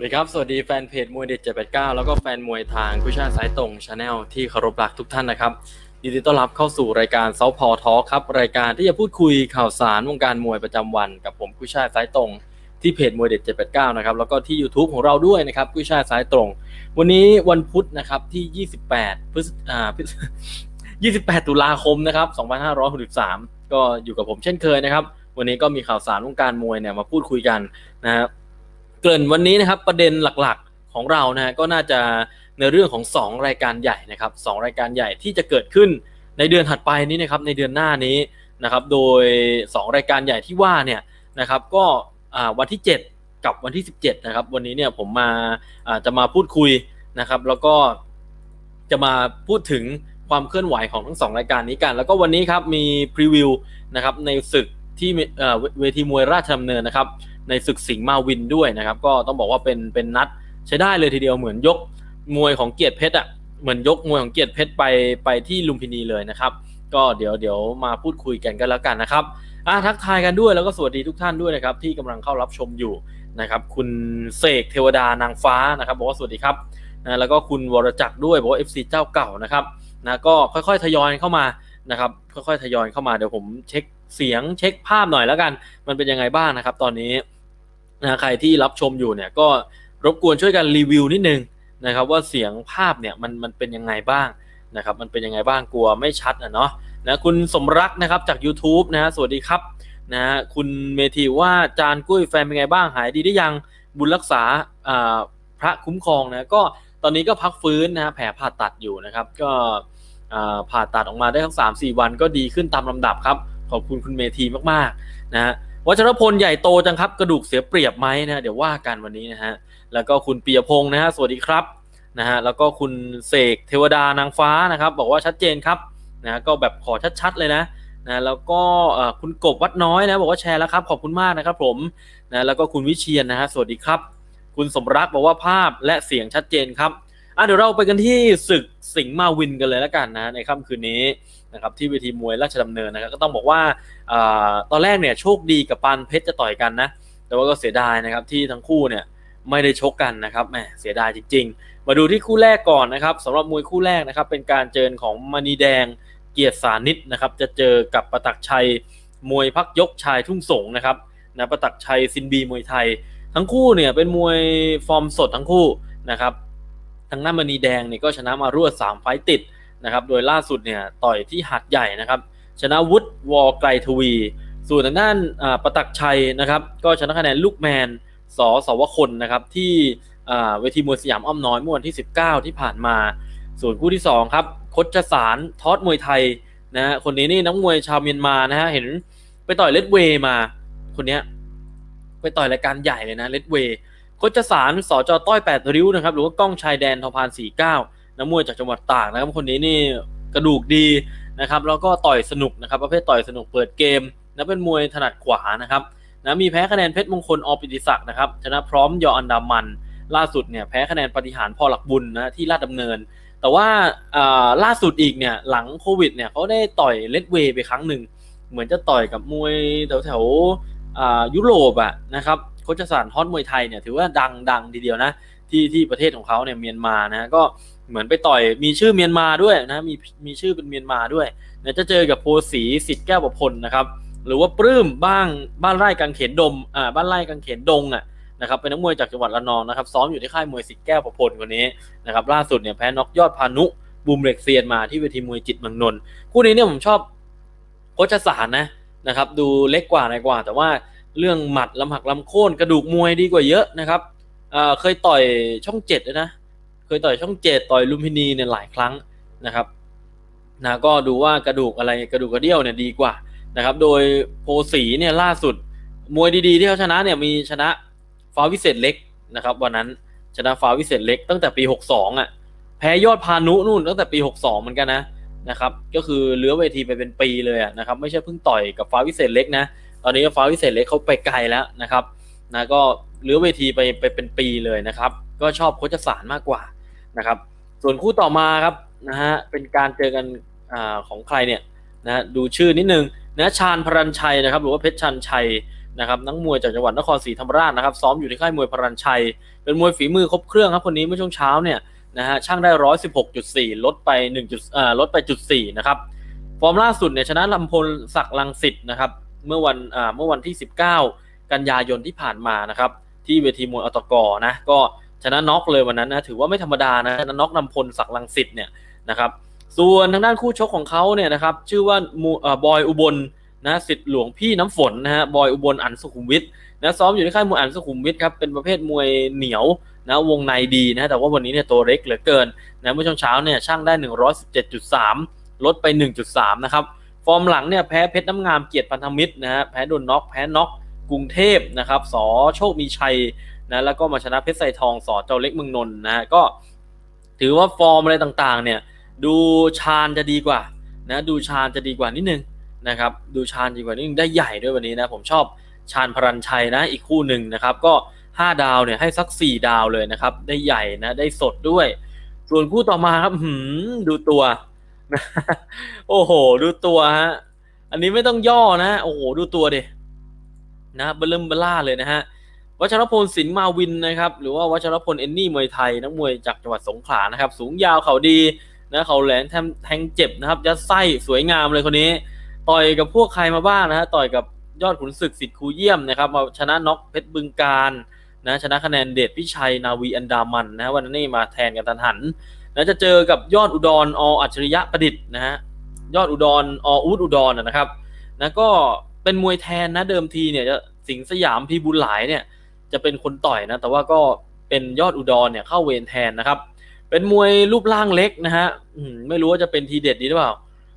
สวัสดีครับ สวัสดีแฟนเพจมวยเด็ด789 แล้วก็แฟนมวยทางผู้ชาติสายตรงชาแนลที่เคารพรักทุกท่านนะครับยินดีต้อนรับเข้าสู่รายการเซาพอทอครับ รายการที่จะพูดคุยข่าวสารวงการมวยประจำวันกับผมผู้ชาติสายตรงที่เพจมวยเด็ด789 นะครับ แล้วก็ที่ YouTube ของเราด้วยนะครับผู้ชาติสายตรง วันนี้วันพุธนะครับที่ 28 พฤศอ่าพฤศ28 ตุลาคมนะครับ2563 ก็อยู่กับผมเช่นเคยนะครับ วันนี้ก็มีข่าวสารวงการมวยเนี่ยมาพูดคุยกันนะครับ เกริ่นวันนี้นะครับประเด็นหลักๆของเรานะฮะก็น่าจะในเรื่องของ 2 รายการใหญ่นะครับสรายการใหญ่ที่จะเกิดขึ้นในเดือนถัดไปนี้นะครับในเดือนหน้านี้นะครับโดย 2 รายการใหญ่ที่ว่าเนี่ยนะครับก็วันที่ 7 กับวันที่ 17นะครับวันนี้เนี่ยผมมาจะมาพูดคุยนะครับแล้วก็จะมาพูดถึงความเคลื่อนไหวของทั้งสองรายการนี้กัน แล้วก็วันนี้ครับมีพรีวิวนะครับในศึกที่เวทีมวยราชดำเนินนะครับ ในศึกสิงห์มาวินด้วยนะครับ ก็ต้องบอกว่าเป็นเป็นนัดใช้ได้เลยทีเดียวเหมือนยกมวยของเกียรติเพชรอะเหมือนยกมวยของเกียรติเพชรไปไปที่ลุมพินีเลยนะครับ ก็เดี๋ยวเดี๋ยวมาพูดคุยกันกันแล้วกันนะครับอะทักทายกันด้วยแล้วก็สวัสดีทุกท่านด้วยนะครับ ที่กำลังเข้ารับชมอยู่นะครับคุณเสกเทวดานางฟ้านะครับบอกว่าสวัสดีครับนะแล้วก็คุณวรจักรด้วยบอกว่า FC เจ้าเก่านะครับนะก็ค่อยๆทยอยเข้ามานะครับค่อยๆทยอยเข้ามาเดี๋ยวผมเช็คเสียงเช็คภาพหน่อยแล้วกัน มันเป็นยังไงบ้างนะครับ ตอนนี้ นะใครที่รับชมอยู่เนี่ยก็รบกวนช่วยกันรีวิวนิดนึงนะครับว่าเสียงภาพเนี่ยมันมันเป็นยังไงบ้างนะครับมันเป็นยังไงบ้างกลัวไม่ชัดอะเนาะนะคุณสมรักนะครับจาก YouTube นะฮะสวัสดีครับนะฮะคุณเมธีว่าจานกุ้ยแฟนเป็นไงบ้างหายดีได้ยังบุญรักษาอ่าพระคุ้มครองนะก็ตอนนี้ก็พักฟื้นนะฮะแผลผ่าตัดอยู่นะครับ ก็อ่าผ่าตัดออกมาได้ทั้งสามสี่วันก็ดีขึ้นตามลำดับครับ ขอบคุณคุณเมธีมากๆนะฮะ วัชรพลใหญ่โตจังครับกระดูกเสียเปรียบไหมนะเดี๋ยวว่ากันวันนี้นะฮะแล้วก็คุณปียพงศ์นะฮะสวัสดีครับนะฮะแล้วก็คุณเสกเทวดานางฟ้านะครับบอกว่าชัดเจนครับนะก็แบบขอชัดๆเลยนะนะแล้วก็คุณกบวัดน้อยนะบอกว่าแชร์แล้วครับขอบคุณมากนะครับผมนะแล้วก็คุณวิเชียนนะฮะสวัสดีครับ คุณสมรักบอกว่าภาพและเสียงชัดเจนครับ อะเดี๋ยวเราไปกันที่ศึกสิงห์มาวินกันเลยแล้วกันนะในค่ำคืนนี้นะครับที่เวทีมวยราชดำเนินนะครับก็ต้องบอกว่าอตอนแรกเนี่ยโชคดีกับปานเพชรจะต่อยกันนะ แต่ว่าก็เสียดายนะครับที่ทั้งคู่เนี่ยไม่ได้ชกกันนะครับแหมเสียดายจริง ๆ มาดูที่คู่แรกก่อนนะครับสำหรับมวยคู่แรกนะครับเป็นการเจอของมณีแดงเกียรติสานิตนะครับจะเจอกับประตักชัยมวยพักยกชายทุ่งสงนะครับนะประตักชัยซินบีมวยไทย ทั้งคู่เนี่ยเป็นมวยฟอร์มสดทั้งคู่นะครับ ทางหน้ามณีแดงเนี่ยก็ชนะมารวด3ไฟต์ติดนะครับ โดยล่าสุดเนี่ยต่อยที่หัดใหญ่นะครับ ชนะวุฒิวอไกลทวี ส่วนทางด้านอ่าประตักชัยนะครับ ก็ชนะคะแนนลูกแมนสอสวคนนะครับที่อ่าเวทีมวยสยามอ้อมน้อยเมื่อวันที่ 19 ที่ผ่านมา ส่วนคู่ที่2ครับคดจสารทอดมวยไทยนะคนนี้นี่นักมวยชาวเมียนมานะฮะเห็นไปต่อยเลดเวย์มาคนเนี้ยไปต่อยรายการใหญ่เลยนะเลดเว ย์คดจสารสอจอต้อย 8 ริ้วนะครับหรือว่าก้องชายแดนทอพาน 49นักมวยจากจังหวัดตากนะครับคนนี้นี่กระดูกดีนะครับแล้วก็ต่อยสนุกนะครับประเภทต่อยสนุกเปิดเกมนะเป็นมวยถนัดขวานะครับนะมีแพ้คะแนนเพชรมงคลอปิติศักดิ์นะครับชนะพร้อมยออันดามัน ล่าสุดเนี่ยแพ้คะแนนปฏิหารพอหลักบุญนะที่ลาดดำเนิน แต่ว่าล่าสุดอีกเนี่ยหลังโควิดเนี่ยเขาได้ต่อยเลดเวย์ไปครั้งหนึ่งเหมือนจะต่อยกับมวยแถวแถวๆยุโรปอะนะครับโคชสารฮอตมวยไทยเนี่ยถือว่าดังดังทีเดียวนะที่ที่ประเทศของเขาเนี่ยเมียนมานะก็เหมือนไปต่อยมีชื่อเมียนมาด้วยนะมีมีชื่อเป็นเมียนมาด้วยเนี่ยจะเจอกับโพสีสิทธิ์แก้วประพลนะครับ หรือว่าปลื้มบ้างบ้านไร่กังเขนดมอ่าบ้านไร่กังเขนดงอะนะครับเป็นนักมวยจากจังหวัดระนองนะครับซ้อมอยู่ที่ค่ายมวยสิทธิ์แก้วประพลคนนี้นะครับล่าสุดเนี่ยแพ้น็อกยอดพานุบูมเหล็กเซียนมาที่เวทีมวยจิตเมืองนนท์คู่นี้เนี่ยผมชอบโคชสารนะนะครับดูเล็กกว่าหน่อยกว่า แต่ว่า เรื่องหมัดลำหักลำโค่นกระดูกมวยดีกว่าเยอะนะครับเเคยต่อยช่องเจ็ดด้วยนะ เคยต่อยช่องเจ็ดต่อยลุมพินีเนี่ยหลายครั้งนะครับนะก็ดูว่ากระดูกอะไรกระดูกกระเดี่ยวเนี่ยดีกว่านะครับ โดยโพสีเนี่ยล่าสุดมวยดีๆที่เขาชนะเนี่ยมีชนะฟ้าวิเศษเล็กนะครับ วันนั้นชนะฟ้าวิเศษเล็กตั้งแต่ปี 62อะแพ้ยอดพานุนู่นตั้งแต่ปี 62 เหมือนกันนะนะครับ ก็คือเลื้อเวทีไปเป็นปีเลยอะนะครับ ไม่ใช่เพิ่งต่อยกับฟ้าวิเศษเล็กนะ ตอนนี้ฟ้าวิเศษเล็กเขาไปไกลแล้วนะครับนะก็เลื้อเวทีไปไปเป็นปีเลยนะครับ ก็ชอบโคชสารมากกว่านะครับ ส่วนคู่ต่อมาครับนะฮะเป็นการเจอกันอของใครเนี่ยนะดูชื่อนิดนึงนะชาญพรัญชัยนะครับหรือว่าเพชรชันชัยนะครับนักมวยจากจังหวัดนครศรีธรรมราชนะครับซ้อมอยู่ที่ค่ายมวยพรัญชัย เป็นมวยฝีมือครบเครื่องครับคนนี้เมื่อช่วงเช้าเนี่ยนะฮะช่างได้116.4ลดไป1จุดอ่าลดไปจุด4นะครับฟอร์มล่าสุดเนี่ยชนะลำพลศักดิ์ลังสิตนะครับ เมื่อวันอ่าเมื่อวันที่ 19 กันยายนที่ผ่านมานะครับ ที่เวทีมวยอตกนะก็ชนะน็อกเลยวันนั้นนะถือว่าไม่ธรรมดานะชนะน็อกลำพลศักลังสิตเนี่ยนะครับส่วนทางด้านคู่ชกของเขาเนี่ยนะครับชื่อว่าบอยอุบลนะสิทธิ์หลวงพี่น้ำฝนนะฮะบอยอุบลอันสุขุมวิทนะซ้อมอยู่ที่ค่ายมวยอันสุขุมวิทครับเป็นประเภทมวยเหนียวนะวงในดีนะแต่ว่าวันนี้เนี่ยตัวเล็กเหลือเกินนะเมื่อช่วงเช้าเนี่ยช่างได้ 117.3 ลดไป 1.3 นะครับ ฟอร์มหลังเนี่ยแพ้เพชรน้ำงามเกียรติพันธมิตรนะฮะแพ้โดนน็อกแพ้น็อกกรุงเทพนะครับสอโชคมีชัยนะแล้วก็มาชนะเพชรไซทองสอเจ้าเล็กเมืองนนท์นะฮะก็ถือว่าฟอร์มอะไรต่างๆ เนี่ยดูชาญจะดีกว่านะดูชาญจะดีกว่านิดนึงนะครับดูชาญดีกว่านิดนึงได้ใหญ่ด้วยวันนี้นะผมชอบชาญพรัญชัยนะอีกคู่หนึ่งนะครับก็ 5 ดาวเนี่ยให้สัก 4 ดาวเลยนะครับได้ใหญ่นะได้สดด้วย ส่วนคู่ต่อมาครับหืมดูตัว โอ้โห ดูตัวฮะ อันนี้ไม่ต้องย่อนะ โอ้โห ดูตัวดินะเบลเริ่มเบล่าเลยนะฮะ วัชรพลสินมาวินนะครับ หรือว่าวัชรพลเอนนี่มวยไทย นักมวยจากจังหวัดสงขลานะครับ สูงยาวเขาดีนะเขาแหลมแทงแทงเจ็บนะครับยัดไส้สวยงามเลยคนนี้ ต่อยกับพวกใครมาบ้างนะฮะ ต่อยกับยอดขุนศึกสิทธิ์ครูเยี่ยมนะครับ มาชนะน็อกเพชรบึงการนะ ชนะคะแนนเดชพิชัยนาวีอันดามันนะวันนี้มาแทนกันทันหัน นะจะเจอกับยอดอุดรออัจฉริยะประดิษฐ์นะฮะยอดอุดรออูดอุดรนะครับนะก็เป็นมวยแทนนะเดิมทีเนี่ยจะสิงสยามพีบุญหลายเนี่ยจะเป็นคนต่อยนะแต่ว่าก็เป็นยอดอุดรเนี่ยเข้าเวรแทนนะครับ เป็นมวยรูปร่างเล็กนะฮะไม่รู้ว่าจะเป็นทีเด็ดดีหรือเปล่า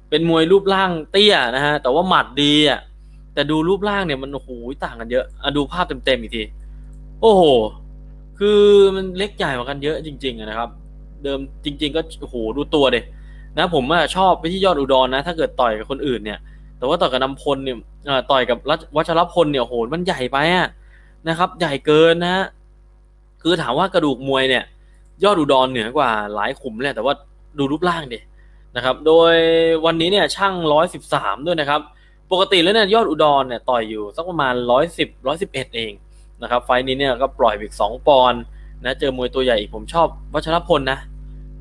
เป็นมวยรูปร่างเตี้ยนะฮะแต่ว่าหมัดดีอะแต่ดูรูปร่างเนี่ยมันโอ้โหต่างกันเยอะอะดูภาพเต็มๆอีกที โอ้โห คือมันเล็กใหญ่กว่ากันเยอะจริง ๆนะครับ เดิมจริง ๆ ก็โอ้โหดูตัวเดยนะผมอะชอบไปที่ยอดอุดรนะ ถ้าเกิดต่อยกับคนอื่นเนี่ย แต่ว่าต่อยกับนำพลเนี่ยต่อยกับรัชวัชรพลเนี่ยโอ้โหมันใหญ่ไปอะนะครับ ใหญ่เกินนะฮะคือถามว่ากระดูกมวยเนี่ย ยอดอุดรเหนือกว่าหลายขุมเลยแต่ว่าดูรูปร่างเดินะครับ โดยวันนี้เนี่ยช่าง113ด้วยนะครับ ปกติแล้วเนี่ยยอดอุดรเนี่ยต่อยอยู่สักประมาณ110 111เอ็ดเองนะครับ ไฟล์นี้เนี่ยก็ปล่อยอีก2ปอนด์นะเจอมวยตัวใหญ่อีกผมชอบวัชรพลนะ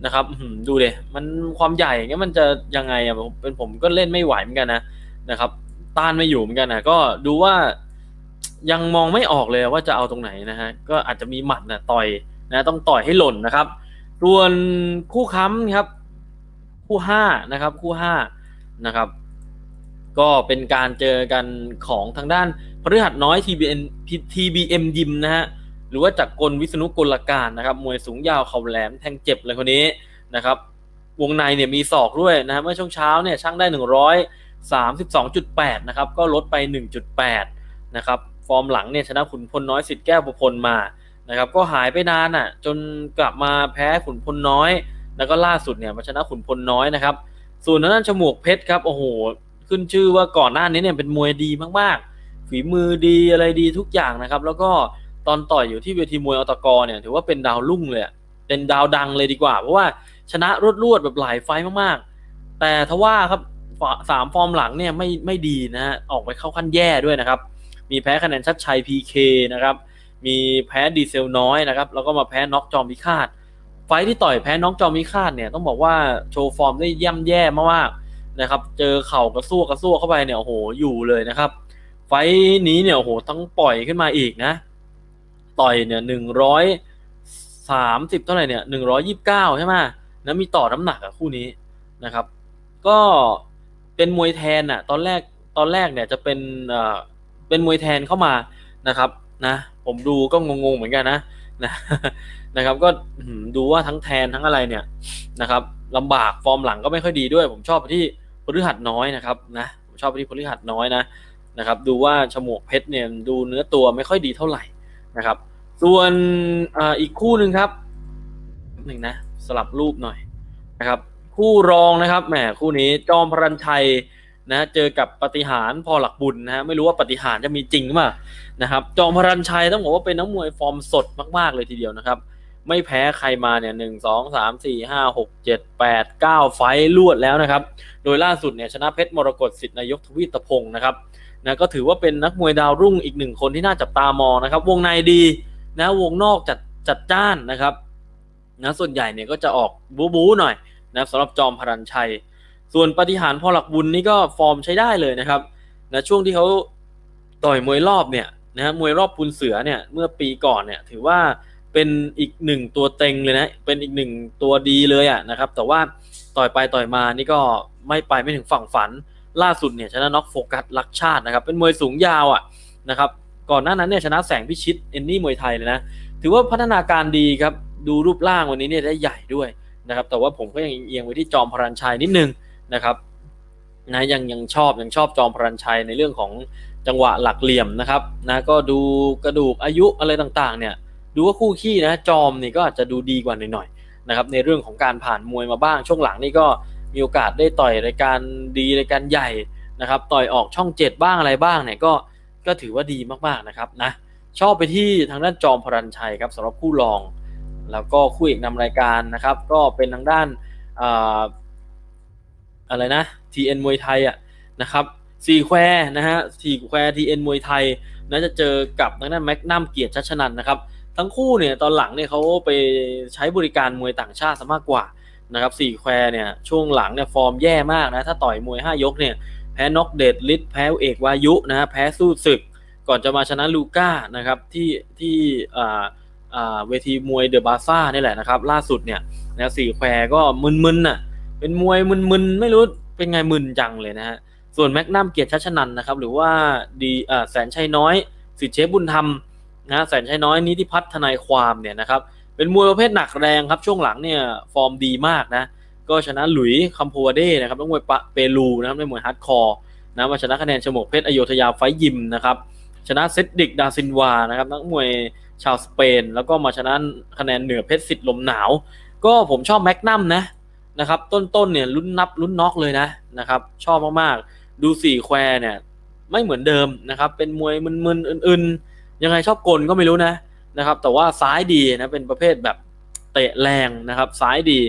นะครับดูเดมันความใหญ่อย่างเงี้ยมันจะยังไงอะเป็นผมก็เล่นไม่ไหวเหมือนกันนะนะครับ ต้านไม่อยู่เหมือนกันนะก็ดูว่ายังมองไม่ออกเลยว่าจะเอาตรงไหนนะฮะก็อาจจะมีหมัดนะต่อยนะต้องต่อยให้หล่นนะครับส่วนคู่ค้ำครับ คู่ห้านะครับ คู่ห้านะครับ ก็เป็นการเจอกันของทางด้านพฤหัสน้อย TBN TBM ยิมนะฮะ หรือว่าจากกลวิษณุกลการนะครับ มวยสูงยาวเข่าแหลมแทงเจ็บเลยคนนี้นะครับ วงในเนี่ยมีศอกด้วยนะฮะเมื่อช่วงเช้าเนี่ยช่างได้ 132.8 นะครับ ก็ลดไป 1.8 นะครับ ฟอร์มหลังเนี่ยชนะขุนพลน้อยสิทธิ์แก้วประพลมานะครับ ก็หายไปนานอะ จนกลับมาแพ้ขุนพลน้อย แล้วก็ล่าสุดเนี่ยมาชนะขุนพลน้อยนะครับ ส่วนทางด้านฉมวกเพชรครับโอ้โหขึ้นชื่อว่าก่อนหน้านี้เนี่ยเป็นมวยดีมากๆฝีมือดีอะไรดีทุกอย่างนะครับ แล้วก็ ตอนต่อยอยู่ที่เวทีมวยอตกรเนี่ยถือว่าเป็นดาวรุ่งเลยเป็นดาวดังเลยดีกว่า เพราะว่าชนะรวดรวดๆแบบหลายไฟมากๆ แต่ทว่าครับสามฟอร์มหลังเนี่ยไม่ไม่ดีนะฮะออกไปเข้าขั้นแย่ด้วยนะครับ มีแพ้คะแนนชัดชัย PK นะครับ มีแพ้ดีเซลน้อยนะครับ แล้วก็มาแพ้น็อกจอมพิฆาต ไฟที่ต่อยแพ้น้องจอมพิฆาตเนี่ยต้องบอกว่าโชว์ฟอร์มได้ย่ำแย่มากๆนะครับ เจอเข่ากระซวกระซวเข้าไปเนี่ยโอ้โหอยู่เลยนะครับ ไฟนี้เนี่ยโอ้โหต้องปล่อยขึ้นมาอีกนะ ต่อยเนี่ยหนึ่งร้อยสามสิบเท่าไหร่เนี่ยหนึ่งร้อยี่สิบเก้าใช่ไหมนะมีต่อน้ำหนักอะคู่นี้นะครับ ก็เป็นมวยแทนอะตอนแรกตอนแรกเนี่ยจะเป็นเอ่อเป็นมวยแทนเข้ามานะครับนะผมดูก็งงๆเหมือนกันนะนะนะครับ ก็ดูว่าทั้งแทนทั้งอะไรเนี่ยนะครับลำบากฟอร์มหลังก็ไม่ค่อยดีด้วย ผมชอบไปที่พฤหัสน้อยนะครับนะผมชอบไปที่พฤหัสน้อยนะนะครับ ดูว่าฉมวกเพชรเนี่ยดูเนื้อตัวไม่ค่อยดีเท่าไหร่ นะครับ ส่วนออีกคู่หนึ่งครับหนึ่งนะสลับรูปหน่อยนะครับ คู่รองนะครับแหมคู่นี้จอมพรัญชัยนะเจอกับปฏิหารพอหลักบุญนะฮะไม่รู้ว่าปฏิหารจะมีจริงหรือเปล่านะครับจอมพรัญชัยต้องบอกว่าเป็นนักมวยฟอร์มสดมาก ๆ เลยทีเดียวนะครับ ไม่แพ้ใครมาเนี่ยหนึ่งสองสามสี่ห้าหกเจ็ดแปดเก้าไฟล์รวดแล้วนะครับ โดยล่าสุดเนี่ยชนะเพชรมรกตสิทธิ์นายกทวีตพงศ์นะครับ นะก็ถือว่าเป็นนักมวยดาวรุ่งอีกหนึ่งคนที่น่าจับตามองนะครับ วงในดีนะวงนอกจัดจัดจ้านนะครับนะส่วนใหญ่เนี่ยก็จะออกบู๊บู๊หน่อยนะสำหรับจอมพรัญชัย ส่วนปฏิหารพอหลักบุญนี่ก็ฟอร์มใช้ได้เลยนะครับนะช่วงที่เขาต่อยมวยรอบเนี่ยนะฮะมวยรอบปุนเสือเนี่ยเมื่อปีก่อนเนี่ยถือว่าเป็นอีกหนึ่งตัวเต็งเลยนะเป็นอีกหนึ่งตัวดีเลยอะนะครับ แต่ว่าต่อยไปต่อยมานี่ก็ไม่ไปไม่ถึงฝั่งฝัน ล่าสุดเนี่ยชนะน็อกโฟกัสลักชาตินะครับ เป็นมวยสูงยาวอะนะครับ ก่อนหน้านั้นเนี่ยชนะแสงพิชิตเอนนี่มวยไทยเลยนะ ถือว่าพัฒนาการดีครับ ดูรูปร่างวันนี้เนี่ยได้ใหญ่ด้วยนะครับ แต่ว่าผมก็ยังเอียงไปที่จอมพรัญชัยนิดนึงนะครับนะยังยังชอบยังชอบจอมพรัญชัยในเรื่องของจังหวะหลักเหลี่ยมนะครับนะก็ดูกระดูกอายุอะไรต่างๆ เนี่ยดูว่าคู่ขี้นะจอมนี่ก็อาจจะดูดีกว่าหน่อยๆนะครับในเรื่องของการผ่านมวยมาบ้างช่วงหลังนี่ก็ มีโอกาสได้ต่อยรายการดีรายการใหญ่นะครับ ต่อยออกช่องเจ็ดบ้างอะไรบ้างเนี่ยก็ก็ถือว่าดีมากๆนะครับนะชอบไปที่ทางด้านจอมพรัญชัยครับสำหรับคู่รอง แล้วก็คู่เอกนำรายการนะครับ ก็เป็นทางด้านอ่าอะไรนะ TN มวยไทยอะนะครับสี่แควนะฮะสี่แควร์ TN มวยไทยน่าจะเจอกับทางด้านแม็กนัมเกียรติชัชนันนะครับ ทั้งคู่เนี่ยตอนหลังเนี่ยเขาไปใช้บริการมวยต่างชาติซะมากกว่า นะครับสี่แควเนี่ยช่วงหลังเนี่ยฟอร์มแย่มากนะถ้าต่อยมวย 5 ยกเนี่ยแพ้น็อกเดดลิทแพ้เอกวายุนะฮะแพ้สู้ศึก ก่อนจะมาชนะลูก้านะครับที่ที่อ่าอ่าเวทีมวยเดอะบาซ่านี่แหละนะครับล่าสุดเนี่ยนะสี่แควก็มึนๆน่ะเป็นมวยมึนๆไม่รู้เป็นไงมึนจังเลยนะฮะส่วนแม็กนัมเกียรติชัชนันนะครับหรือว่าดีอ่าแสนชัยน้อยสิทธิเชฟบุญธรรมนะแสนชัยน้อยนิติพัฒน์ทนายความเนี่ยนะครับ เป็นมวยประเภทหนักแรงครับ ช่วงหลังเนี่ยฟอร์มดีมากนะ ก็ชนะหลุยส์คัมโพวาเด้นะครับนักมวยปะเปรูนะครับในมวยฮาร์ดคอร์นะมาชนะคะแนนชมกเพชรอโยธยาไฟยิมนะครับชนะเซดดิกดาซินวานะครับนักมวยชาวสเปน แล้วก็มาชนะคะแนนเหนือเพชรสิทธิ์ลมหนาว ก็ผมชอบแม็กนัมนะนะครับต้นๆเนี่ยลุ้นนับลุ้นน็อกเลยนะนะครับชอบมากๆ ดูสี่แควเนี่ยไม่เหมือนเดิมนะครับเป็นมวยมึนๆอื่นๆ ยังไงชอบกลก็ไม่รู้นะ นะครับ แต่ว่าซ้ายดีนะเป็นประเภทแบบเตะแรงนะครับ ซ้ายดี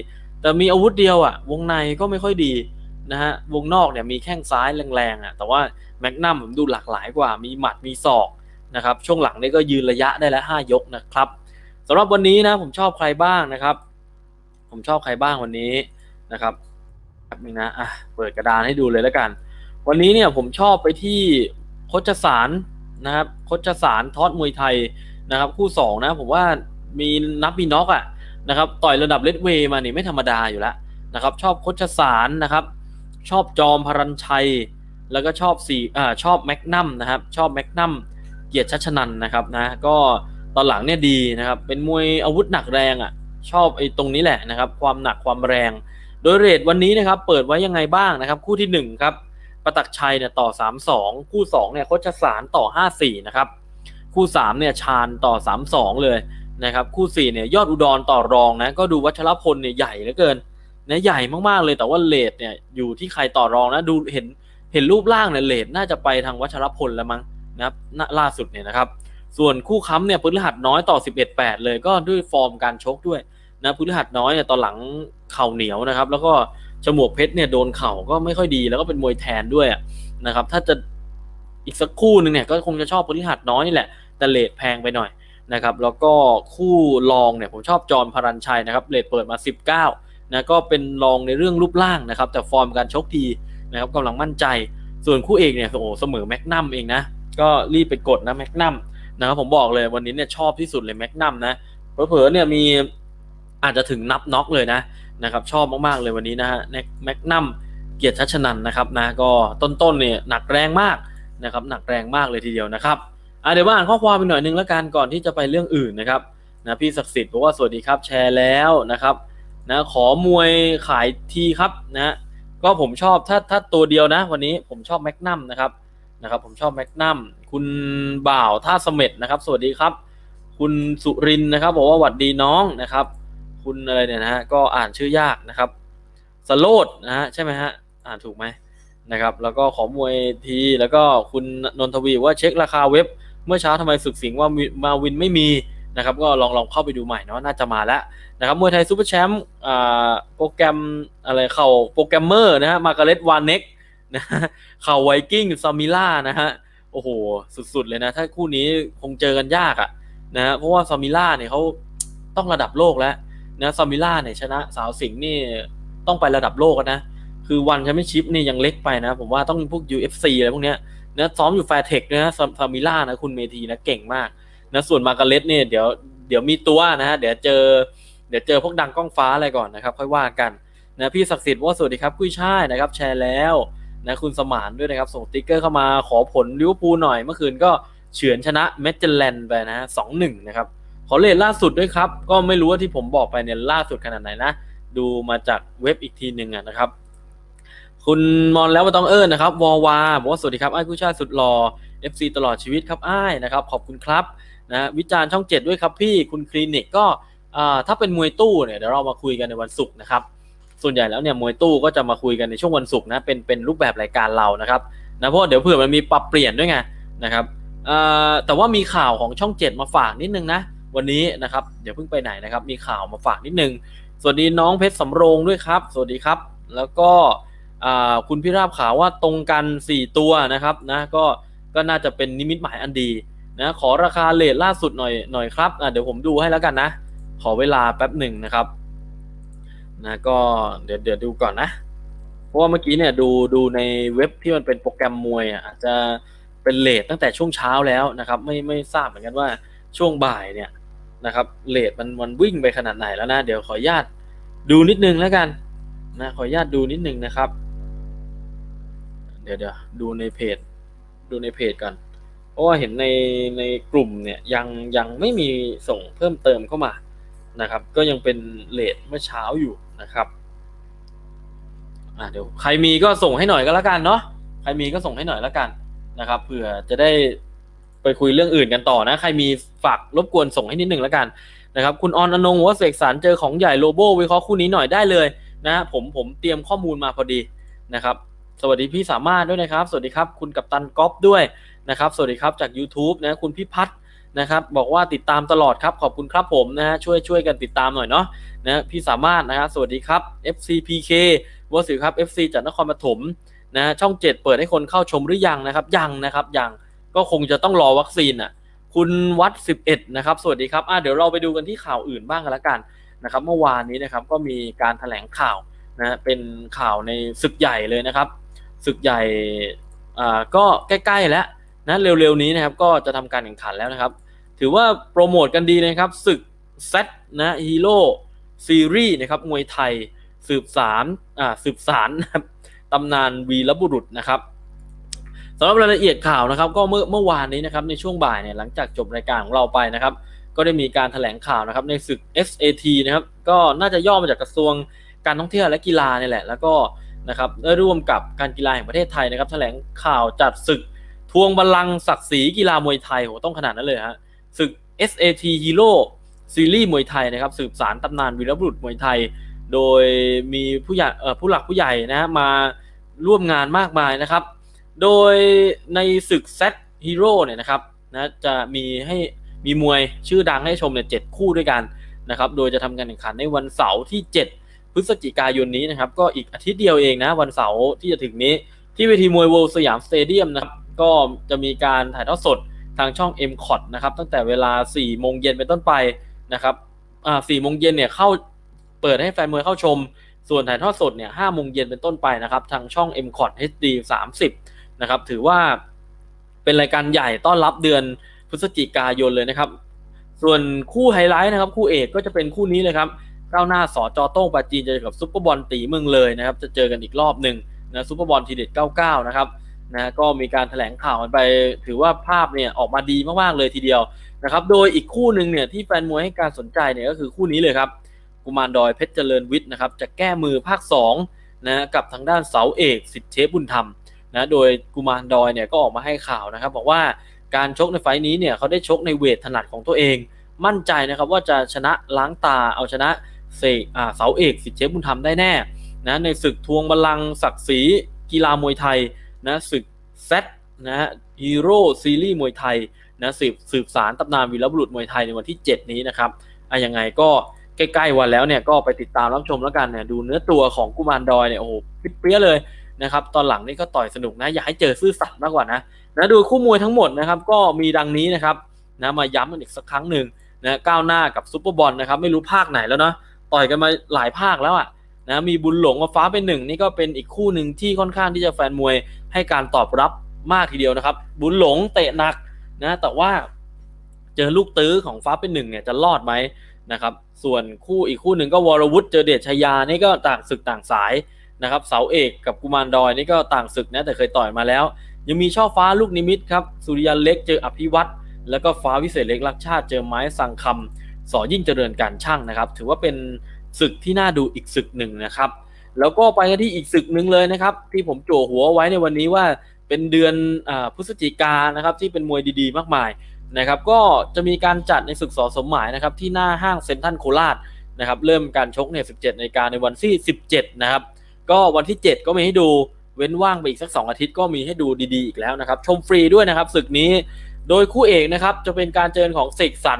แต่มีอาวุธเดียวอะ่ะ วงในก็ไม่ค่อยดีนะฮะวงนอกเนี่ยมีแข้งซ้ายแรงๆอะ แต่ว่าแมกนัมผมดูหลากหลายกว่า มีหมัดมีศอกนะครับ ช่วงหลังนี่ก็ยืนระยะได้แล้วห้ายกนะครับสำหรับวันนี้นะผมชอบใครบ้างนะครับ ผมชอบใครบ้างวันนี้นะครับแป๊บนึงนะอะเปิดกระดานให้ดูเลยแล้วกัน วันนี้เนี่ยผมชอบไปที่โคชสารนะครับโคชสารทอดมวยไทย นะครับ คู่สองนะผมว่ามีนับมีน็อกอะนะครับต่อยระดับเลดเวย์มานี่ไม่ธรรมดาอยู่แล้วนะครับชอบโคชสารนะครับชอบจอมพรัญชัย แล้วก็ชอบสี่อ่าชอบแมกนัมนะครับชอบแมกนัมเกียรติชัชนันนะครับนะก็ตอนหลังเนี่ยดีนะครับเป็นมวยอาวุธหนักแรงอะชอบไอ้ตรงนี้แหละนะครับความหนักความแรง โดยเรทวันนี้นะครับเปิดไว้ยังไงบ้างนะครับคู่ที่หนึ่งครับประตักชัยเนี่ยต่อ 3-2 คู่2เนี่ยโคชสารต่อ 5-4นะครับ คู่3เนี่ยชาญต่อ3-2เลยนะครับคู่4เนี่ยยอดอุดรต่อรองนะก็ดูวัชรพลเนี่ยใหญ่เหลือเกินนะใหญ่มากๆเลยแต่ว่าเลทเนี่ยอยู่ที่ใครต่อรองนะดูเห็นเห็นรูปร่างเนี่ยเลทน่าจะไปทางวัชรพลแล้วมั้งนะครับล่าสุดเนี่ยนะครับส่วนคู่ค้ำเนี่ยพฤหัสน้อยต่อ 11-8 เลยก็ด้วยฟอร์มการชกด้วยนะพฤหัสน้อยเนี่ยตอนหลังเข่าเหนียวนะครับ แล้วก็จมวกเพชรเนี่ยโดนเข่าก็ไม่ค่อยดีแล้วก็เป็นมวยแทนด้วยนะครับ ถ้าจะอีกสักคู่หนึ่งเนี่ยก็คงจะชอบพฤหัสน้อยนี่แหละ แต่เลทแพงไปหน่อยนะครับแล้วก็คู่รองเนี่ยผมชอบจอมพรัญชัยนะครับเลทเปิดมา 19นะก็เป็นรองในเรื่องรูปร่างนะครับ แต่ฟอร์มการชกดีนะครับกำลังมั่นใจ ส่วนคู่เอกเนี่ยโอ้เสมอแมกนัมเองนะก็รีบไปกดนะแมกนัมนะครับผมบอกเลยวันนี้เนี่ยชอบที่สุดเลยแมกนัมนะเผลอๆเนี่ยมีอาจจะถึงนับน็อกเลยนะนะครับชอบมากๆเลยวันนี้นะฮะแมกนัมเกียรติชัชนันนะครับนะก็ต้นๆเนี่ยหนักแรงมากนะครับหนักแรงมากเลยทีเดียวนะครับ อะเดี๋ยวมาอ่านข้อความไปหน่อยนึงแล้วกันก่อนที่จะไปเรื่องอื่นนะครับนะพี่ศักดิ์สิทธิ์บอกว่าสวัสดีครับแชร์แล้วนะครับนะขอมวยขายทีครับนะก็ผมชอบถ้าถ้าตัวเดียวนะ วันนี้ผมชอบแมกนัมนะครับนะครับ ผมชอบแมกนัมคุณบ่าวท่าเสม็ดนะครับ สวัสดีครับ คุณสุรินนะครับ บอกว่าหวัดดีน้องนะครับ คุณอะไรเนี่ยนะฮะก็อ่านชื่อยากนะครับสโลดนะฮะใช่ไหมฮะอ่านถูกไหมนะครับ แล้วก็ขอมวยทีแล้วก็คุณนนทวีว่าเช็คราคาเว็บ เมื่อเช้าทำไมสึกสิงว่ามาวินไม่มีนะครับก็ลองลองเข้าไปดูใหม่เนาะน่าจะมาแล้วนะครับมวยไทยซูเปอร์แชมป์โปรแกรมอะไรเข่าโปรแกรมเมอร์นะฮะมาการ์เล็ตวานเน็กนะเข่าไวกิ้งซามิล่านะฮะโอ้โหสุดๆเลยนะ ถ้าคู่นี้คงเจอกันยากอะนะฮะเพราะว่าซามิล่าเนี่ยเขาต้องระดับโลกแล้วนะซามิล่าเนี่ยชนะสาวสิงห์นี่ต้องไประดับโลกนะ คือวันแชมเปี้ยนชิพนี่ยังเล็กไปนะ ผมว่าต้องพวก UFC อะไรพวกเนี้ย นะซ้อมอยู่แฟร์เทคนะซาซามิล่านะคุณเมทีนะเก่งมากนะส่วนมาการเล็ตเนี่ยเดี๋ยวเดี๋ยวมีตัวนะฮะเดี๋ยวเจอเดี๋ยวเจอพวกดังกล้องฟ้าอะไรก่อนนะครับค่อยว่ากันนะพี่ศักดิ์สิทธิ์ว่าสวัสดีครับกุ้ยช่ายนะครับ แชร์แล้วนะคุณสมานด้วยนะครับ ส่งติ๊กเกอร์เข้ามาขอผลลิเวอร์พูลหน่อยเมื่อคืนก็เฉือนชนะเมเจแลนด์ไปนะสองหนึ่งนะครับขอเลทล่าสุดด้วยครับ ก็ไม่รู้ว่าที่ผมบอกไปเนี่ยล่าสุดขนาดไหนนะ ดูมาจากเว็บอีกทีหนึ่งนะครับ คุณมอนแล้วมาต้องเอิญนะครับวอวาบอกว่าสวัสดีครับไอ้ายผู้ชายสุดหล่อ FC ตลอดชีวิตครับไอ้นะครับขอบคุณครับนะวิจารณ์ช่อง7ด้วยครับพี่คุณคลินิกก็ถ้าเป็นมวยตู้เนี่ยเดี๋ยวเรามาคุยกันในวันศุกร์นะครับ ส่วนใหญ่แล้วเนี่ยมวยตู้ก็จะมาคุยกันในช่วงวันศุกร์นะเป็นเป็นรูปแบบรายการเรานะครับนะเพราะเดี๋ยวเผื่อมันมีปรับเปลี่ยนด้วยไงนะครับแต่ว่ามีข่าวของช่อง7มาฝากนิดนึงนะวันนี้นะครับเดี๋ยวเพิ่งไปไหนนะครับ มีข่าวมาฝากนิดนึง สวัสดีน้องเพชรสำโรงด้วยครับ สวัสดีครับ แล้วก็ คุณพิราบขาวว่าตรงกัน 4 ตัวนะครับนะก็ก็น่าจะเป็นนิมิตหมายอันดีนะขอราคาเลทล่าสุดหน่อยหน่อยครับเดี๋ยวผมดูให้แล้วกันนะ ขอเวลาแป๊บหนึ่งนะครับนะก็เดี๋ยวเดี๋ยวดูก่อนนะ เพราะว่าเมื่อกี้เนี่ยดูดูในเว็บที่มันเป็นโปรแกรมมวยอะอาจจะเป็นเลทตั้งแต่ช่วงเช้าแล้วนะครับ ไม่ไม่ทราบเหมือนกันว่าช่วงบ่ายเนี่ยนะครับเลทมันมันวิ่งไปขนาดไหนแล้วนะ เดี๋ยวขออนุญาตดูนิดนึงแล้วกันนะขออนุญาตดูนิดนึงนะครับ เดี๋ยวเดี๋ยวดูในเพจ ดูในเพจก่อนเพราะว่าเห็นในในกลุ่มเนี่ยยังยังไม่มีส่งเพิ่มเติมเข้ามานะครับ ก็ยังเป็นเลทเมื่อเช้าอยู่นะครับอ่าเดี๋ยวใครมีก็ส่งให้หน่อยก็แล้วกันเนาะใครมีก็ส่งให้หน่อยแล้วกันนะครับเผื่อจะได้ไปคุยเรื่องอื่นกันต่อนะ ใครมีฝากรบกวนส่งให้นิดนึงแล้วกันนะครับคุณออนอนงว่าเสกสรรเจอของใหญ่โลโบวิเคราะห์คู่นี้หน่อยได้เลยนะผมผมเตรียมข้อมูลมาพอดีนะครับ สวัสดีพี่สามารถด้วยนะครับ สวัสดีครับคุณกัปตันก๊อฟด้วยนะครับ สวัสดีครับจาก YouTube นะคุณพี่พัฒน์นะครับบอกว่าติดตามตลอดครับขอบคุณครับผมนะฮะช่วยช่วยกันติดตามหน่อยเนาะนะพี่สามารถนะครับสวัสดีครับ FCPK วสิครับ FC จากนครปฐมนะช่อง7เปิดให้คนเข้าชมหรือยังนะครับ ยังนะครับยังก็คงจะต้องรอวัคซีนอะคุณวัด 11 นะครับ สวัสดีครับอะเดี๋ยวเราไปดูกันที่ข่าวอื่นบ้างกันละกันนะครับ เมื่อวานนี้นะครับก็มีการแถลงข่าวนะเป็นข่าวในศึกใหญ่เลยนะครับ ศึกใหญ่อ่าก็ใกล้ๆแล้วนะเร็วๆนี้นะครับก็จะทำการแข่งขันแล้วนะครับ ถือว่าโปรโมทกันดีนะครับศึกเซตนะฮีโร่ซีรีส์นะครับมวยไทยสืบสารอ่าสืบสารนะครับตำนานวีรบุรุษนะครับสำหรับรายละเอียดข่าวนะครับ ก็เมื่อเมื่อวานนี้นะครับในช่วงบ่ายเนี่ยหลังจากจบรายการของเราไปนะครับ ก็ได้มีการแถลงข่าวนะครับในศึก SAT นะครับก็น่าจะย่อมาจากกระทรวงการท่องเที่ยวและกีฬาเนี่ยแหละ แล้วก็ นะครับได้ร่วมกับการกีฬาแห่งประเทศไทยนะครับแถลงข่าวจัดศึกทวงบัลลังก์ศักดิ์ศรีกีฬามวยไทยโหต้องขนาดนั้นเลยฮะศึก SAT Hero ซีรีส์มวยไทยนะครับสืบสารตำนานวีรบุรุษมวยไทย โดยมีผู้ใหญ่ผู้หลักผู้ใหญ่นะฮะมาร่วมงานมากมายนะครับ โดยในศึก Z Hero เนี่ยนะครับนะจะมีให้มีมวยชื่อดังให้ชมเนี่ยเจ็ดคู่ด้วยกันนะครับ โดยจะทำการแข่งขันในวันเสาร์ที่ 7 พฤศจิกายนนี้นะครับ ก็อีกอาทิตย์เดียวเองนะ วันเสาร์ที่จะถึงนี้ ที่เวทีมวยเวิลด์สยามสเตเดียมนะครับ ก็จะมีการถ่ายทอดสดทางช่อง m c o t นะครับตั้งแต่เวลา4โมงเย็นเป็นต้นไปนะครับอ่า4โมงเย็นเนี่ยเข้าเปิดให้แฟนมวยเข้าชม ส่วนถ่ายทอดสดเนี่ย5โมงเย็นเป็นต้นไปนะครับ ทางช่อง m c o t HD 30นะครับถือว่าเป็นรายการใหญ่ต้อนรับเดือนพฤศจิกายนเลยนะครับ ส่วนคู่ไฮไลท์นะครับ คู่เอกก็จะเป็นคู่นี้เลยครับ ก้าวหน้าสอจอโต้งปาจีนเจอกับซุปเปอร์บอลตีเมืองเลยนะครับ จะเจอกันอีกรอบหนึ่งนะซุปเปอร์บอลทีเด็ด99 นะครับนะก็มีการแถลงข่าวกันไป ถือว่าภาพเนี่ยออกมาดีมากๆเลยทีเดียวนะครับ โดยอีกคู่หนึ่งเนี่ยที่แฟนมวยให้การสนใจเนี่ยก็คือคู่นี้เลยครับกุมารดอยเพชรเจริญวิทย์นะครับจะแก้มือภาค2นะกับทางด้านเสาเอกสิทธิเชฟบุญธรรมนะโดยกุมารดอยเนี่ยก็ออกมาให้ข่าวนะครับ บอกว่าการชกในไฟนี้เนี่ยเขาได้ชกในเวทถนัดของตัวเอง มั่นใจนะครับว่าจะชนะล้างตาเอาชนะ เสกอ่าเสาเอกสิทธิเชฟบุญธรรมได้แน่นะในศึกทวงบัลลังศักดิ์ศรีกีฬามวยไทยนะศึกเซตนะฮะฮีโร่ซีรีส์มวยไทยนะสืบสืบสารตำนานวีรบุรุษมวยไทยในวันที่ 7 นี้นะครับอะยังไงก็ใกล้ๆวันแล้วเนี่ยก็ไปติดตามรับชมแล้วกันเนี่ยดูเนื้อตัวของกุมารดอยเนี่ยโอ้โหปิดเปรี้ยเลยนะครับตอนหลังนี่ก็ต่อยสนุกนะอยากให้เจอซื่อสัตย์มากกว่านะนะดูคู่มวยทั้งหมดนะครับก็มีดังนี้นะครับนะมาย้ำกันอีกสักครั้งหนึ่งนะก้าวหน้ากับซุปเปอร์บอลนะครับไม่รู้ภาคไหนแล้วเนาะ ต่อยกันมาหลายภาคแล้วอะนะมีบุญหลงกับฟ้าเป็นหนึ่งนี่ก็เป็นอีกคู่หนึ่งที่ค่อนข้างที่จะแฟนมวยให้การตอบรับมากทีเดียวนะครับ บุญหลงเตะหนักนะแต่ว่าเจอลูกตื้อของฟ้าเป็นหนึ่งเนี่ยจะรอดไหมนะครับส่วนคู่อีกคู่หนึ่งก็วรวุฒิเจอเดชชยานี่ก็ต่างศึกต่างสายนะครับเสาเอกกับกุมารดอยนี่ก็ต่างศึกนะแต่เคยต่อยมาแล้ว ยังมีช่อฟ้าลูกนิมิตครับสุริยันเล็กเจออภิวัตแล้วก็ฟ้าวิเศษเล็กรักชาติเจอไม้สังคำ สอยิ่งเจริญการช่างนะครับ ถือว่าเป็นศึกที่น่าดูอีกศึกหนึ่งนะครับ แล้วก็ไปกันที่อีกศึกหนึ่งเลยนะครับ ที่ผมโจหัวไว้ในวันนี้ว่าเป็นเดือนอพฤศจิกานนะครับที่เป็นมวยดีๆ มากมายนะครับ ก็จะมีการจัดในศึกสอสมหมายนะครับที่หน้าห้างเซ็นทรัลโคราชนะครับเริ่มการชกเนี่ย17นาฬิกาในวันที่ 17 นะครับ ก็วันที่ 7 ก็มีให้ดูเว้นว่างไปอีกสัก 2 อาทิตย์ก็มีให้ดูดีๆอีกแล้วนะครับ ชมฟรีด้วยนะครับศึกนี้โดยคู่เอกนะครับจะเป็นการเจอของเสกสรร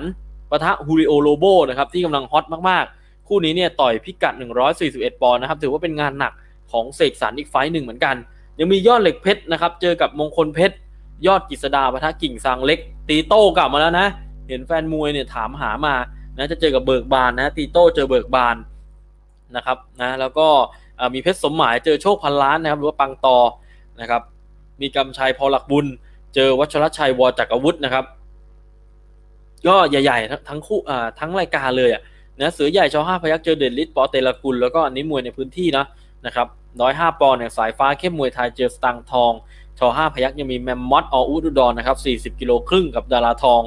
ปะทะฮูริโอโลโบนะครับที่กำลังฮอตมากๆ คู่นี้เนี่ยต่อยพิกัด 141 ปอนด์นะครับถือว่าเป็นงานหนักของเสกสรรอีกไฟต์หนึ่งเหมือนกัน ยังมียอดเหล็กเพชรนะครับเจอกับมงคลเพชรยอดกิษดาปะทะกิ่งซางเล็ก ตีโต้กลับมาแล้วนะ เห็นแฟนมวยเนี่ยถามหามานะจะเจอกับเบิกบานนะตีโต้เจอเบิกบานนะครับนะแล้วก็มีเพชรสมหมายเจอโชคพันล้านนะครับหรือว่าปังตอนะครับมีกำชัยพอหลักบุญ เจอวัชรชัยวอจักรวุฒินะครับ ก็ใหญ่ๆ ทั้งคู่อ่าทั้งรายการเลยอะนะเสือใหญ่ชอห้าพยักเจอเดนลิสปอเตลกุลแล้วก็อันนี้มวยในพื้นที่นะนะครับร้อยห้าปอนด์เนี่ยสายฟ้าเข้มมวยไทยเจอสตังทองชอห้าพยักยังมีแมมมอสออุดุดรนนะครับ40กิโลครึ่งกับดาราทอง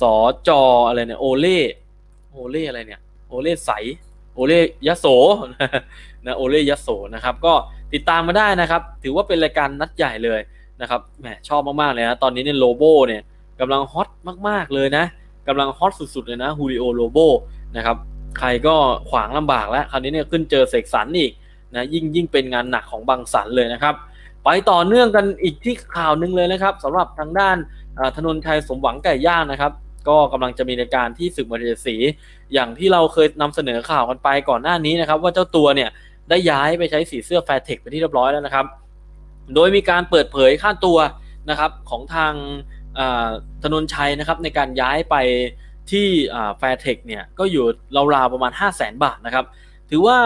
สอจออะไรเนี่ยโอเล่โอเล่อะไรเนี่ยโอเล่ใสโอเล่ยะโสนะโอเล่ยะโสนะครับก็ติดตามมาได้นะครับ ถือว่าเป็นรายการนัดใหญ่เลยนะครับแหมชอบมากๆเลยนะตอนนี้เนี่ยโลโบเนี่ยกำลังฮอตมากๆเลยนะ กำลังฮอตสุดๆเลยนะฮูริโอโลโบนะครับใครก็ขวางลำบากแล้วคราวนี้เนี่ยขึ้นเจอเสกสรรอีกนะยิ่งยิ่งเป็นงานหนักของบังสันเลยนะครับไปต่อเนื่องกันอีกที่ข่าวหนึ่งเลยนะครับสำหรับทางด้านถนนชัยสมหวังไก่ย่างนะครับ ก็กำลังจะมีในการที่ศึกมวยสีอย่างที่เราเคยนำเสนอข่าวกันไปก่อนหน้านี้นะครับ ว่าเจ้าตัวเนี่ยได้ย้ายไปใช้สีเสื้อแฟร์เทคไปที่เรียบร้อยแล้วนะครับ โดยมีการเปิดเผยค่าตัวนะครับของทาง ถนนชัยนะครับในการย้ายไปที่แฟร์เทคเนี่ยก็อยู่ราวๆประมาณ 5 0 0แสนบาทนะครับ ถือว่า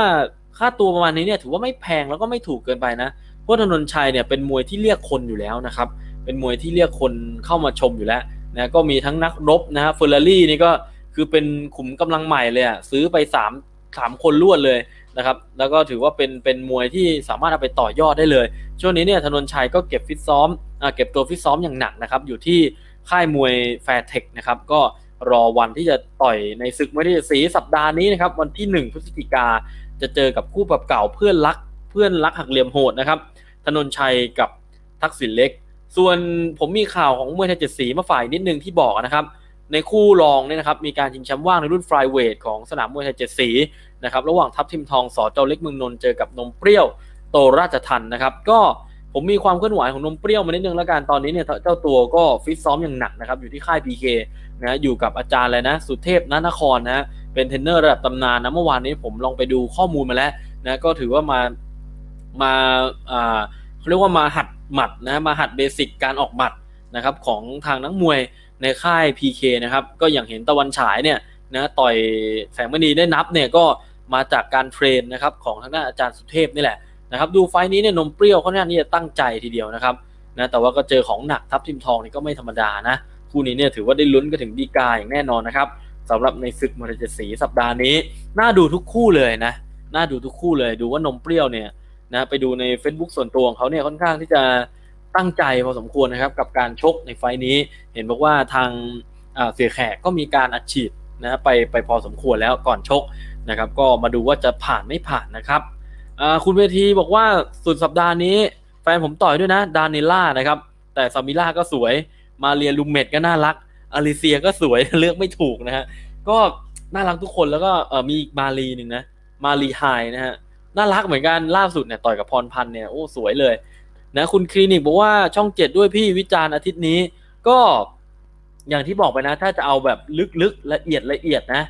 ค่าตัวประมาณนี้เนี่ยถือว่าไม่แพงแล้วก็ไม่ถูกเกินไปนะเพราะถนนชัยเนี่ยเป็นมวยที่เรียกคนอยู่แล้วนะครับ เป็นมวยที่เรียกคนเข้ามาชมอยู่แล้วนะก็มีทั้งนักรบนะฮะเฟอร์รารี่นี่ก็คือเป็นขุมกำลังใหม่เลยอะซื้อไป3 3คนรวดเลยนะครับแล้วก็ถือว่าเป็นเป็นมวยที่สามารถเอาไปต่อยอดได้เลย ช่วงนี้เนี่ยธนนชัยก็เก็บฟิตซ้อม เก็บตัวฟิตซ้อมอย่างหนักนะครับ อยู่ที่ค่ายมวยแฟร์เทคนะครับก็รอวันที่จะต่อยในศึกมวยที่สีสัปดาห์นี้นะครับ วันที่ 1 พฤศจิกาจะเจอกับคู่ปรับเก่าเพื่อนรักเพื่อนรักหักเหลี่ยมโหดนะครับธนนชัยกับทักษิณเล็ก ส่วนผมมีข่าวของมวยไทยเจ็ดสีมาฝ่ายนิดนึงที่บอกนะครับ ในคู่รองเนี่ยนะครับมีการชิงแชมป์ว่างในรุ่นฟลายเวทของสนามมวยไทยเจ็ดสีนะครับระหว่างทัพทิมทองสอเจ้าเล็กเมืองนนท์เจอกับนมเปรี้ยวโตราชทันนะครับ ก็ ผมมีความเคลื่อนไหวของนมเปรี้ยวมานิดนึงแล้วกันตอนนี้เนี่ยเจ้าตัวก็ฟิตซ้อมอย่างหนักนะครับอยู่ที่ค่าย PK นะอยู่กับอาจารย์เลยนะ สุเทพนนครนะเป็นเทรนเนอร์ระดับตำนานนะเมื่อวานนี้ผมลองไปดูข้อมูลมาแล้วนะก็ถือว่ามามาอ่าเขาเรียกว่ามาหัดหมัดนะมาหัดเบสิกการออกหมัดนะครับของทางนักมวยในค่าย PK นะครับก็อย่างเห็นตะวันฉายเนี่ยนะต่อยแสงมณีได้นับเนี่ยก็มาจากการเทรนนะครับของทางด้านอาจารย์สุเทพนี่แหละ นะครับดูไฟนี้เนี่ยนมเปรี้ยวเขาเนี่ยนี่จะตั้งใจทีเดียวนะครับนะแต่ว่าก็เจอของหนักทับทิมทองนี่ก็ไม่ธรรมดานะคู่นี้เนี่ยถือว่าได้ลุ้นกันถึงดีกาอย่างแน่นอนนะครับสำหรับในศึกมวยจ็ดสีสัปดาห์นี้ น่าดูทุกคู่เลยนะน่าดูทุกคู่เลยดูว่านมเปรี้ยวเนี่ยนะไปดูใน Facebook ส่วนตัวของเขาเนี่ยค่อนข้างที่จะตั้งใจพอสมควรนะครับกับการชกในไฟนี้ เห็นบอกว่าทางเสียแขกก็มีการอัดฉีดนะไปไปพอสมควรแล้วก่อนชกนะครับ ก็มาดูว่าจะผ่านไม่ผ่านนะครับ อ่าคุณเวทีบอกว่าสุดสัปดาห์นี้ แฟนผมต่อยด้วยนะ ดานิล่านะครับ แต่ซามิล่าก็สวย มาเรียลูเมดก็น่ารัก อลิเซียก็สวย เลือกไม่ถูกนะฮะ ก็น่ารักทุกคนแล้วก็เออมีอีกมาลีหนึ่งนะ มารีไฮนะฮะ น่ารักเหมือนกัน ล่าสุดเนี่ยต่อยกับพรพันธ์เนี่ย โอ้ สวยเลย นะ คุณคลินิกบอกว่าช่องเจ็ดด้วยพี่วิจารณ์อาทิตย์นี้ ก็อย่างที่บอกไปนะ ถ้าจะเอาแบบลึกๆละเอียดละเอียดนะ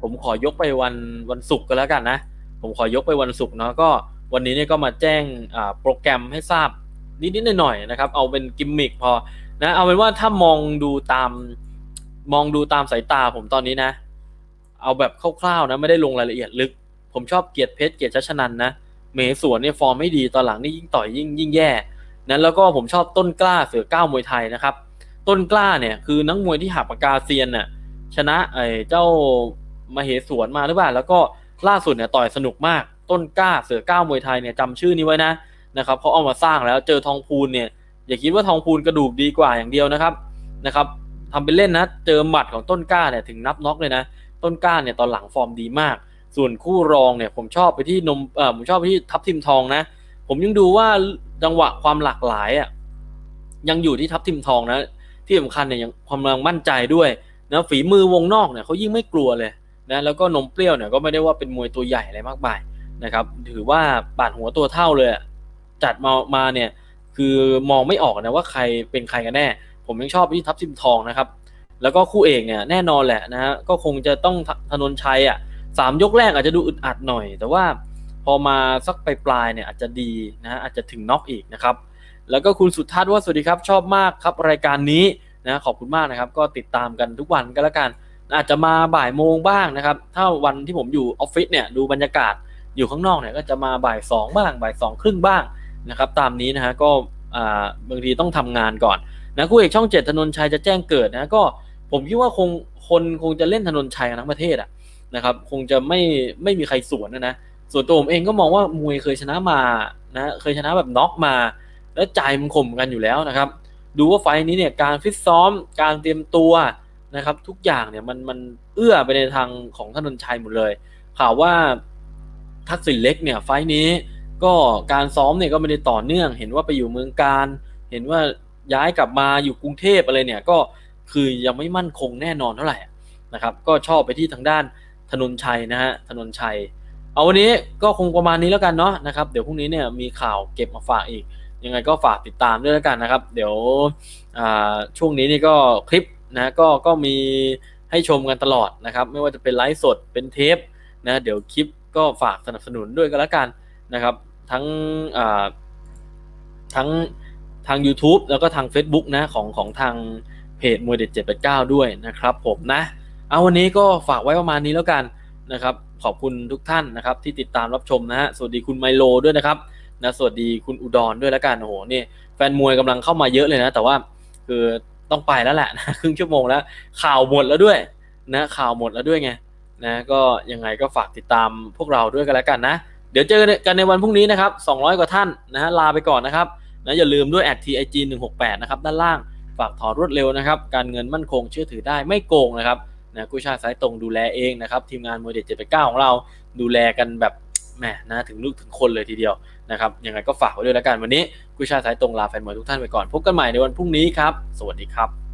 ผมขอยกไปวันวันศุกร์ก็แล้วกันนะ ผมขอยกไปวันศุกร์เนาะก็วันนี้เนี่ยก็มาแจ้งโปรแกรมให้ทราบนิดๆหน่อยๆนะครับ เอาเป็นกิมมิคพอนะเอาเป็นว่าถ้ามองดูตามมองดูตามสายตาผมตอนนี้นะ เอาแบบคร่าวๆนะไม่ได้ลงรายละเอียดลึก ผมชอบเกียรติเพชรเกียรติชัชนันนะเมสวนเนี่ยฟอร์มไม่ดีตอนหลังนี่ยิ่งต่อยยิ่งยิ่งแย่นั้นแล้วก็ผมชอบต้นกล้าเสือก้าวมวยไทยนะครับ ต้นกล้าเนี่ยคือนักมวยที่หักปากกาเซียนน่ะชนะไอ้เจ้ามาเหสวนมาหรือเปล่าแล้วก็ ล่าสุดเนี่ยต่อยสนุกมาก ต้นกล้าเสือก้าวมวยไทยเนี่ยจำชื่อนี้ไว้นะนะครับเขาเอามาสร้างแล้วเจอทองพูนเนี่ยอย่าคิดว่าทองพูนกระดูกดีกว่าอย่างเดียวนะครับนะครับทำเป็นเล่นนะ เจอหมัดของต้นกล้าเนี่ยถึงนับน็อกเลยนะ ต้นกล้าเนี่ยตอนหลังฟอร์มดีมาก ส่วนคู่รองเนี่ยผมชอบไปที่นมเออผมชอบไปที่ทับทิมทองนะ ผมยังดูว่าจังหวะความหลากหลายอะยังอยู่ที่ทับทิมทองนะ ที่สำคัญเนี่ยยังความกำลังมั่นใจด้วยนะฝีมือวงนอกเนี่ยเขายิ่งไม่กลัวเลย นะแล้วก็นมเปรี้ยวเนี่ยก็ไม่ได้ว่าเป็นมวยตัวใหญ่อะไรมากมายนะครับ ถือว่าบาดหัวตัวเท่าเลยจัดมามาเนี่ยคือมองไม่ออกนะว่าใครเป็นใครกันแน่ ผมยังชอบที่ทับทิมทองนะครับ แล้วก็คู่เอกเนี่ยแน่นอนแหละนะฮะก็คงจะต้องถนนชัยอะสามยกแรกอาจจะดูอึดอัดหน่อย แต่ว่าพอมาสักปลายๆเนี่ยอาจจะดีนะฮะอาจจะถึงน็อกอีกนะครับ แล้วก็คุณสุดทัศน์ว่าสวัสดีครับชอบมากครับรายการนี้นะขอบคุณมากนะครับ ก็ติดตามกันทุกวันก็แล้วกัน อาจจะมาบ่ายโมงบ้างนะครับ ถ้าวันที่ผมอยู่ออฟฟิศเนี่ยดูบรรยากาศอยู่ข้างนอกเนี่ยก็จะมาบ่ายสองบ้างบ่ายสองครึ่งบ้างนะครับตามนี้นะฮะก็บางทีต้องทำงานก่อนนะคู่เอกช่องเจ็ดธนนชัยจะแจ้งเกิดนะก็ผมคิดว่าคงคนคงจะเล่นถนนชัยนทั้งประเทศอะนะครับคงจะไม่ไม่มีใครสวนนะนะส่วนตัวผมเองก็มองว่ามวยเคยชนะมานะเคยชนะแบบน็อกมา แล้วใจมันข่มกันอยู่แล้วนะครับ ดูว่าไฟล์นี้เนี่ยการฟิตซ้อมการเตรียมตัว นะครับ ทุกอย่างเนี่ยมันมันเอื้อไปในทางของถนนชัยหมดเลย ข่าวว่าทักษิณเล็กเนี่ยไฟนี้ก็การซ้อมเนี่ยก็ไม่ได้ต่อเนื่อง เห็นว่าไปอยู่เมืองการ เห็นว่าย้ายกลับมาอยู่กรุงเทพอะไรเนี่ยก็คือยังไม่มั่นคงแน่นอนเท่าไหร่นะครับ ก็ชอบไปที่ทางด้านถนนชัยนะฮะถนนชัย เอาวันนี้ก็คงประมาณนี้แล้วกันเนาะนะครับเดี๋ยวพรุ่งนี้เนี่ยมีข่าวเก็บมาฝากอีกยังไงก็ฝากติดตามด้วยแล้วกันนะครับ เดี๋ยวช่วงนี้นี่ก็คลิป นะก็ก็มีให้ชมกันตลอดนะครับ ไม่ว่าจะเป็นไลฟ์สดเป็นเทปนะเดี๋ยวคลิปก็ฝากสนับสนุนด้วยกันแล้วกันนะครับ ทั้งทั้งทาง YouTube แล้วก็ทาง Facebook นะของของทางเพจมวยเด็ด789 ด้วยนะครับผมนะ เอาวันนี้ก็ฝากไว้ประมาณนี้แล้วกันนะครับ ขอบคุณทุกท่านนะครับ ที่ติดตามรับชมนะฮะสวัสดีคุณไมโลด้วยนะครับนะสวัสดีคุณอุดรด้วยแล้วกันโอ้โหนี่แฟนมวยกำลังเข้ามาเยอะเลยนะ แต่ว่าคือ ต้องไปแล้วแหละนะครึ่งชั่วโมงแล้ว ข่าวหมดแล้วด้วยนะข่าวหมดแล้วด้วยไงนะก็ยังไงก็ฝากติดตามพวกเราด้วยกันแล้วกันนะ เดี๋ยวเจอกันในวันพรุ่งนี้นะครับ 200 กว่าท่านนะฮะลาไปก่อนนะครับนะอย่าลืมด้วย @tig 168นะครับด้านล่างฝากถอนรวดเร็วนะครับ การเงินมั่นคงเชื่อถือได้ไม่โกงนะครับนะกู้ชาติสายตรงดูแลเองนะครับ ทีมงานโมเดลเจ็ดแปดเก้าของเราดูแลกันแบบแหมนะถึงลูกถึงคนเลยทีเดียวนะครับยังไงก็ฝากไว้ด้วยแล้วกันวันนี้ กู้ชาสายตรงลาแฟนมวยทุกท่านไปก่อน พบกันใหม่ในวันพรุ่งนี้ครับ สวัสดีครับ